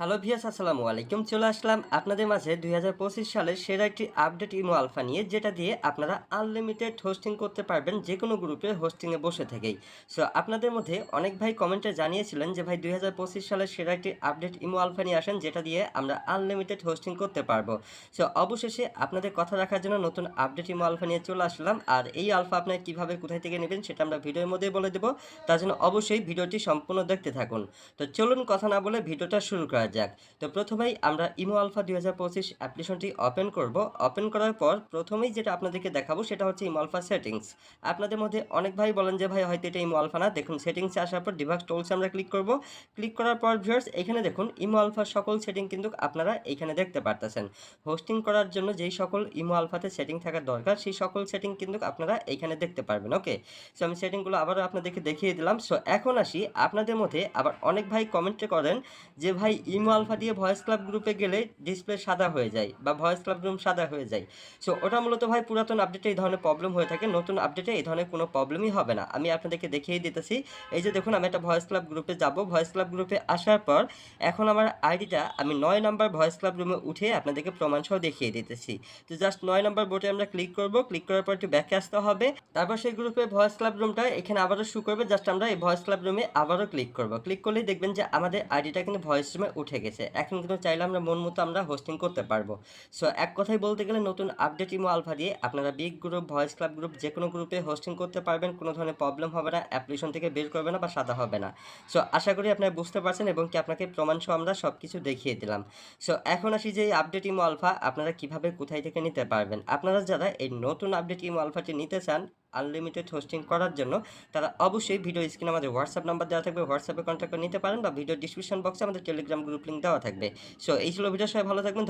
Hello ভিয়াস আসসালামু আলাইকুম। চলে আসলাম আপনাদের মাঝে দুই সালের সেরা একটি আপডেট ইমো আলফা নিয়ে, যেটা দিয়ে আপনারা আনলিমিটেড হোস্টিং করতে পারবেন যে কোনো গ্রুপে হোস্টিংয়ে বসে থেকেই। সো আপনাদের মধ্যে অনেক ভাই কমেন্টে জানিয়েছিলেন যে, ভাই, দুই সালের সেরা একটি আপডেট ইমো আলফা নিয়ে আসেন, যেটা দিয়ে আমরা আনলিমিটেড হোস্টিং করতে পারব। সো অবশেষে আপনাদের কথা রাখার জন্য নতুন আপডেট ইমো আলফা নিয়ে চলে আসলাম। আর এই আলফা আপনার কীভাবে কোথায় থেকে নেবেন, সেটা আমরা ভিডিওর মধ্যেই বলে দেবো। তার জন্য অবশ্যই ভিডিওটি সম্পূর্ণ দেখতে থাকুন। তো, চলুন কথা না বলে ভিডিওটা শুরু করা যাক। তো প্রথমেই আমরা ইমো আলফা দুই হাজার পঁচিশ অ্যাপ্লিকেশনটি ওপেন করব। ওপেন করার পর প্রথমেই যেটা আপনাদেরকে দেখাবো সেটা হচ্ছে ইমো আলফা সেটিংস। আপনাদের মধ্যে অনেক ভাই বলেন যে, ভাই, হয়তো এটা ইমো আলফা না। দেখুন, সেটিংসে আসার পর ডিভাক্স টোলসে আমরা ক্লিক করব। ক্লিক করার পর ভিউয়ার্স এখানে দেখুন, ইমো আলফার সকল সেটিং কিন্তু আপনারা এখানে দেখতে পারতেছেন। হোস্টিং করার জন্য যেই সকল ইমো আলফাতে সেটিং থাকার দরকার, সেই সকল সেটিং কিন্তু আপনারা এখানে দেখতে পারবেন ওকে সো আমি সেটিংগুলো আবারও আপনাদেরকে দেখিয়ে দিলাম। সো এখন আসি। আপনাদের মধ্যে আবার অনেক ভাই কমেন্টে করেন যে, ভাই ইমো আলফা দিয়ে ভয়েস ক্লাব গ্রুপে গেলে ডিসপ্লে সাদা হয়ে যায় বা ভয়েস ক্লাব রুম সাদা হয়ে যায়। সো ওটা মূলত ভাই পুরাতন আপডেটে এই ধরনের প্রবলেম হয়ে থাকে, নতুন আপডেটে এই ধরনের কোনো প্রবলেমই হবে না। আমি আপনাদেরকে দেখিয়ে দিতেছি, এই যে দেখুন আমি একটা ভয়েস ক্লাব গ্রুপে যাব। ভয়েস ক্লাব গ্রুপে আসার পর এখন আমার আইডিটা আমি নয় নম্বর ভয়েস ক্লাব রুমে উঠে আপনাদেরকে প্রমাণ সহ দেখিয়ে দিতেছি। তো জাস্ট নয় নম্বর বোটে আমরা ক্লিক করব ক্লিক করার পর একটু ব্যাকে আসতে হবে। তারপর সেই গ্রুপে ভয়েস ক্লাব রুমটা এখানে আবারও শু করবে। জাস্ট আমরা এই ভয়েস ক্লাব রুমে আবারও ক্লিক করব। ক্লিক করলেই দেখবেন যে আমাদের আইডিটা কিন্তু ভয়েস রুমে উঠে গেছে। এখন কিন্তু চাইলে আমরা মন মতো আমরা হোস্টিং করতে পারব। সো এক কথায় বলতে গেলে নতুন আপডেট ইমো আলফা দিয়ে আপনারা big group voice club group যে কোনো গ্রুপে হোস্টিং করতে পারবেন। কোনো ধরনের প্রবলেম হবে না অ্যাপ্লিকেশন থেকে বের করবে না বা সাদা হবে না। সো আশা করি আপনারা বুঝতে পারছেন এবং কি আপনাকে প্রমাণ সহ আমরা সব কিছু দেখিয়ে দিলাম। সো এখন আসি যে আপডেট ইমো আলফা আপনারা কীভাবে কোথায় থেকে নিতে পারবেন। আপনারা যারা এই নতুন আপডেট ইমো আলফাটি নিতে চান আনলিমিটেড হোস্টিং করার জন্য তারা অবশ্যই ভিডিও স্ক্রিনে আমাদের হোয়াটসঅ্যাপ নাম্বার দেওয়া থাকবে। হোয়াটসঅ্যাপে কন্ট্যাক্ট করে নিতে পারেন বা ভিডিও ডিসক্রিপশন বক্সে আমাদের টেলিগ্রাম গ্রুপ লিঙ্ক দেওয়া থাকবে। সো এই ছিল ভিডিও সবাই ভালো থাকবেন।